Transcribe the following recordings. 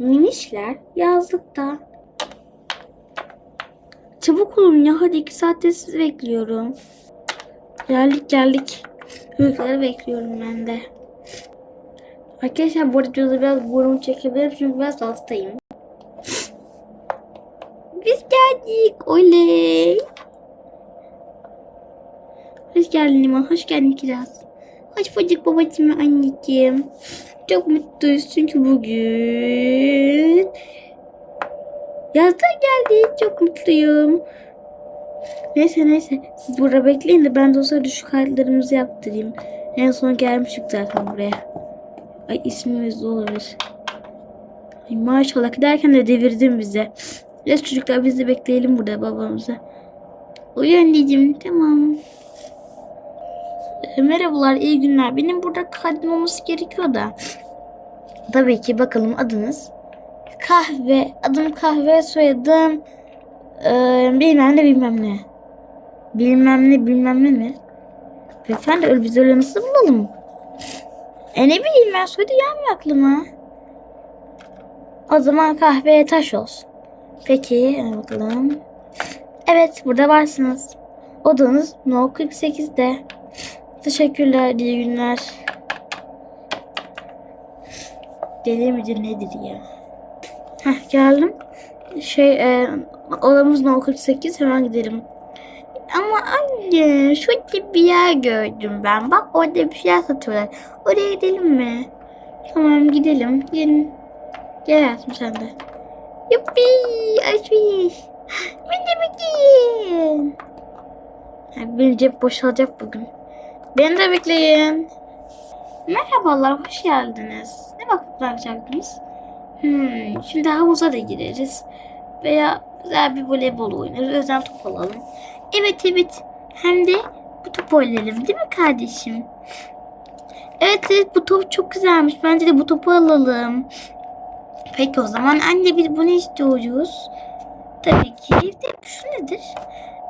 Minişler yazlıkta. Çabuk olun ya hadi iki saattir sizi bekliyorum. Geldik geldik. Çocukları bekliyorum ben de. Arkadaşlar bu videoda biraz burnumu çekebilirim çünkü biraz hastayım. Biz geldik. Oley. Hoş geldin Liman. Hoş geldin Kiraz. Bulduk babacığım ve anneciğim. Çok mutluyuz çünkü bugün yazda geldi. Çok mutluyum. Neyse neyse. Siz burada bekleyin de ben de o sırada kayıtlarımızı yaptırayım. En son gelmiştik zaten buraya. Ay ismimiz de olabilir. Ay maşallah giderken de devirdin bize. Biraz çocuklar biz de bekleyelim burada babamızı. Uyu anneciğim tamam. E, merhabalar iyi günler. Benim burada kaydım olması gerekiyor da. Tabii ki bakalım adınız. Kahve. Adım kahve soyadım. E, bilmem ne bilmem ne. Bilmem ne bilmem ne mi? Beyefendi öyle biz öyle nasıl bulalım? E ne bileyim ben soyadı gelmiyor aklıma. O zaman kahveye taş olsun. Peki bakalım. Evet burada varsınız. Odanız No 48'de. Teşekkürler iyi günler. Deli midir nedir ya? Heh geldim. Şey e, odamız No 48 hemen gidelim. Ama anne şurada bir yer gördüm ben. Bak orada bir şeyler satıyorlar. Oraya gidelim mi? Tamam gidelim. Gelin. Gel hayatım sen de. Yuppi. Ben de bekleyin. Ha, benim cep boşalacak bugün. Beni de bekleyin. Merhabalar, hoş geldiniz. Ne vakit bırakacaktınız? Hmm, şimdi havuza da gireriz. Veya güzel bir voleybol oynarız. Özel top alalım. Evet evet. Hem de bu topu oynayalım değil mi kardeşim? Evet evet bu top çok güzelmiş. Bence de bu topu alalım. Peki o zaman anne biz bunu istiyoruz. Tabii ki. De, şu nedir?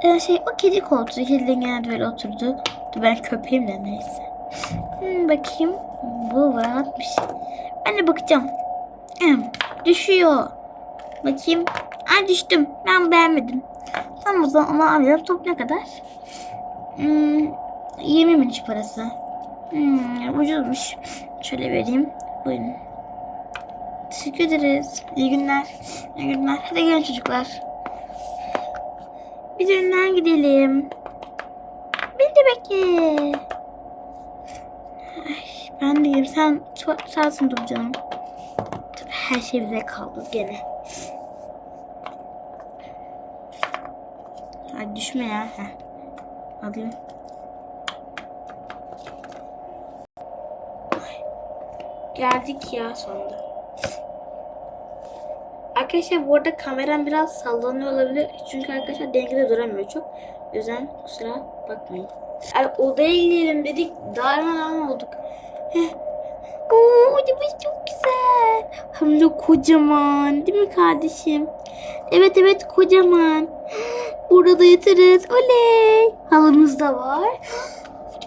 Ee, şey o kedi koltuğu. Kedilerin genelde böyle oturdu. Ben köpeğim de neyse. Hmm, bakayım. Bu rahatmış. Ben de bakacağım. Hmm, düşüyor. Bakayım. Ay düştüm. Ben beğenmedim. Tamam o zaman onu alayım. Top ne kadar? Hmm, 20 milyon parası. Hmm, ucuzmuş. Şöyle vereyim. Buyurun. Teşekkür ederiz. İyi günler. İyi günler. Hadi gelin çocuklar. Önden gidelim. Beni de bekle. Ay, ben deyim. Sen sensin dur canım. Tabii her şey bize kaldı gene. Hadi düşme ya. Heh. Alayım. Ay, Geldik ya sonunda. Arkadaşlar bu arada kameram biraz sallanıyor olabilir. Çünkü arkadaşlar dengede duramıyor çok. O kusura bakmayın. Yani odaya gidelim dedik. Darmadan olduk. Heh. Oo, çok güzel. Hem de kocaman. Değil mi kardeşim? Evet evet kocaman. Burada da yatarız. Oley. Halımız da var.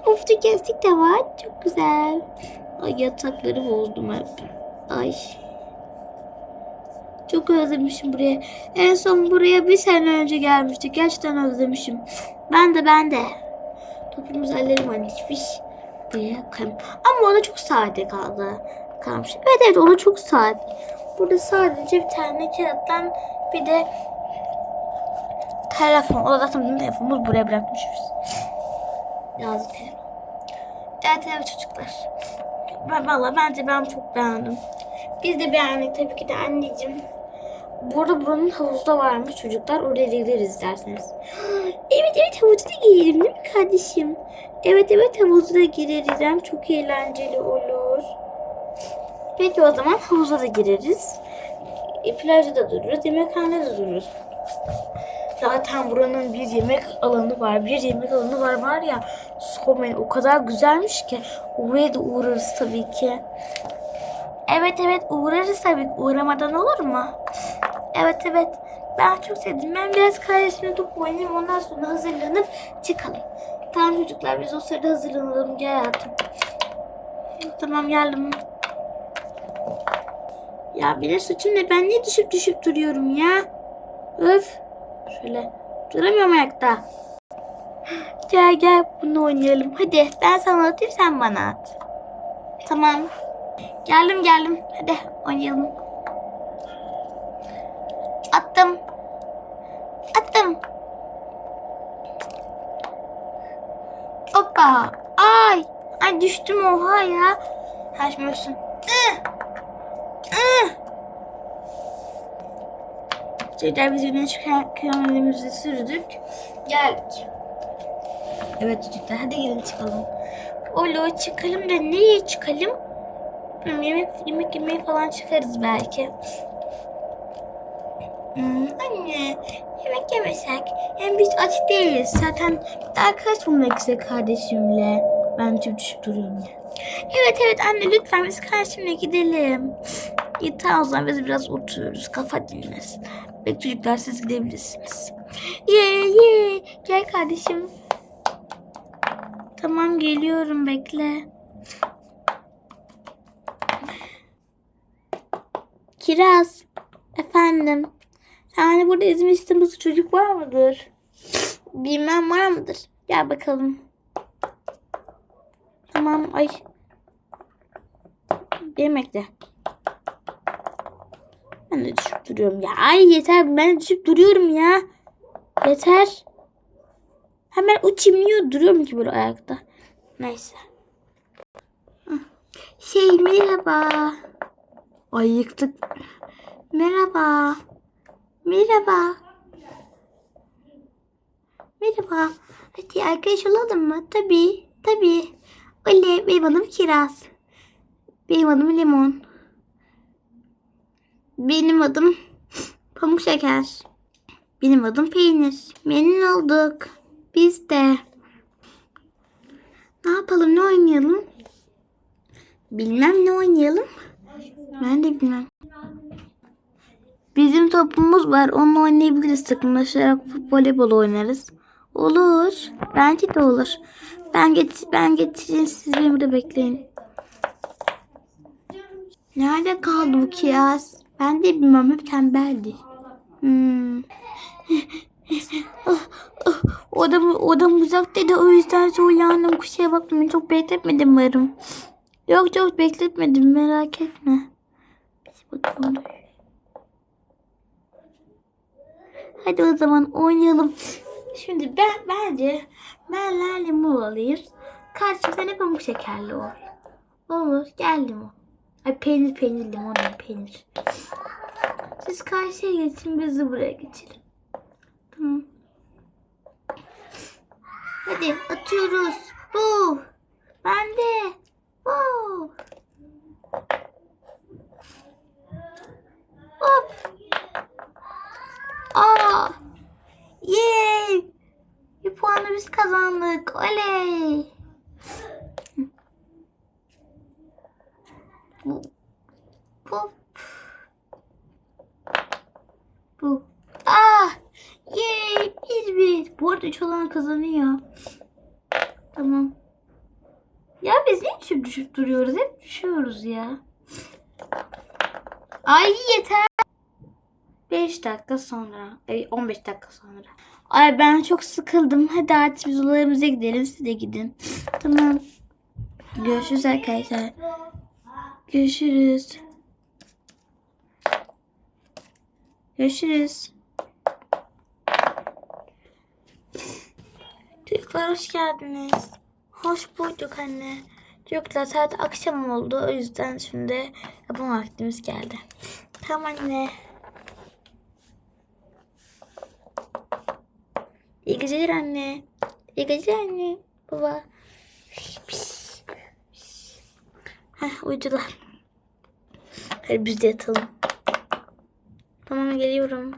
Puftu kestik de var. Çok güzel. Ay yatakları bozdum hep. Ay. Çok özlemişim buraya. En son buraya bir sene önce gelmiştik. Gerçekten özlemişim. Ben de ben de. Topumuz ellerim hani hiçbir buraya koyayım. Ama ona çok sade kaldı. Kalmış. Evet evet ona çok sade. Burada sadece bir tane kağıttan bir de telefon. O da zaten bizim telefonumuz buraya bırakmışız. Yazdı telefon. Evet evet çocuklar. Ben, valla bence ben çok beğendim. Biz de beğendik tabii ki de anneciğim. Burada buranın havuzu da varmış çocuklar. Oraya da gideriz isterseniz. Evet evet havuza da girelim değil mi kardeşim? Evet evet havuza da gireriz. Hem çok eğlenceli olur. Peki o zaman havuza da gireriz. E, plajda da dururuz. Yemekhanede de dururuz. Zaten buranın bir yemek alanı var. Bir yemek alanı var var ya. Sormayın o kadar güzelmiş ki. Oraya da uğrarız tabii ki. Evet evet uğrarız tabii. Uğramadan olur mu? Evet evet. Ben çok sevdim. Ben biraz kardeşimle top oynayayım. Ondan sonra hazırlanıp çıkalım. Tamam çocuklar biz o sırada hazırlanalım. Gel hayatım. Tamam geldim. Ya benim suçum ne? Ben niye düşüp düşüp duruyorum ya? Öf. Şöyle duramıyorum ayakta. Gel gel bunu oynayalım. Hadi ben sana atayım sen bana at. Tamam. Geldim geldim. Hadi oynayalım. Ay. Ay düştüm oha ya. Kaçmıyorsun. Çocuklar biz güneş kıyamlarımızı sürdük. Geldik. Evet çocuklar hadi gelin çıkalım. Olo çıkalım da nereye çıkalım? Yemek, yemek yemeye falan çıkarız belki. Hmm, anne yemek yemesek. Hem biz aç değiliz. Zaten bir de arkadaş bulmak gitsek kardeşimle. Ben düşüp duruyorum. Evet evet anne lütfen biz kardeşimle gidelim. Tamam o zaman biz biraz oturuyoruz. Kafa dinlesin. Peki çocuklar siz gidebilirsiniz. Ye ye gel kardeşim. Tamam geliyorum bekle. Kiraz. Efendim. Yani burada izin istediğimiz çocuk var mıdır? Bilmem var mıdır? Gel bakalım. Tamam ay. Yemekte. Ben de düşüp duruyorum ya. Ay yeter ben de düşüp duruyorum ya. Yeter. Hemen uçayım niye duruyorum ki böyle ayakta. Neyse. Şey merhaba. Ay yıktık. Merhaba. Merhaba. Merhaba. Hadi arkadaş olalım mı? Tabii. Tabii. Öyle benim adım Kiraz. Benim adım Limon. Benim adım Pamuk Şeker. Benim adım Peynir. Memnun olduk. Biz de. Ne yapalım? Ne oynayalım? Bilmem ne oynayalım. Ben de bilmem. Bizim topumuz var. Onunla oynayabiliriz. Takımlaşarak voleybol oynarız. Olur. Bence de olur. Ben get ben getireyim. Siz beni burada bekleyin. Nerede kaldı bu kıyas? Ben de bilmem. Hep tembeldi. Hmm. Odam, odam uzaktaydı o yüzden soğuyandım. Kusura bakmayın çok bekletmedim varım. Yok çok bekletmedim merak etme. Biz bakalım. Hadi o zaman oynayalım. Şimdi ben bence ben Lale Mul olayım. Karşımda ne pamuk şekerli ol. Olur gel limon. Ay peynir peynir limon peynir. Siz karşıya geçin biz de buraya geçelim. Tamam. Hadi atıyoruz. Bu. Ben de. Bu. Hop. Aa. Yay. Bir puanı biz kazandık. Oley. Bu. Bu. Bu. Ah. Yay. Bir bir. Bu arada üç olan kazanıyor. Tamam. Ya biz niye düşüp düşüp duruyoruz? Hep düşüyoruz ya. Ay yeter. 5 dakika sonra. Ay 15 dakika sonra. Ay ben çok sıkıldım. Hadi artık biz odalarımıza gidelim. Siz de gidin. Tamam. Görüşürüz arkadaşlar. Görüşürüz. Görüşürüz. Çocuklar hoş geldiniz. Hoş bulduk anne. Çocuklar saat akşam oldu. O yüzden şimdi yapım vaktimiz geldi. Tamam anne. Geceler anne. İyi geceler anne. Baba. Heh uyudular. Hadi biz de yatalım. Tamam geliyorum.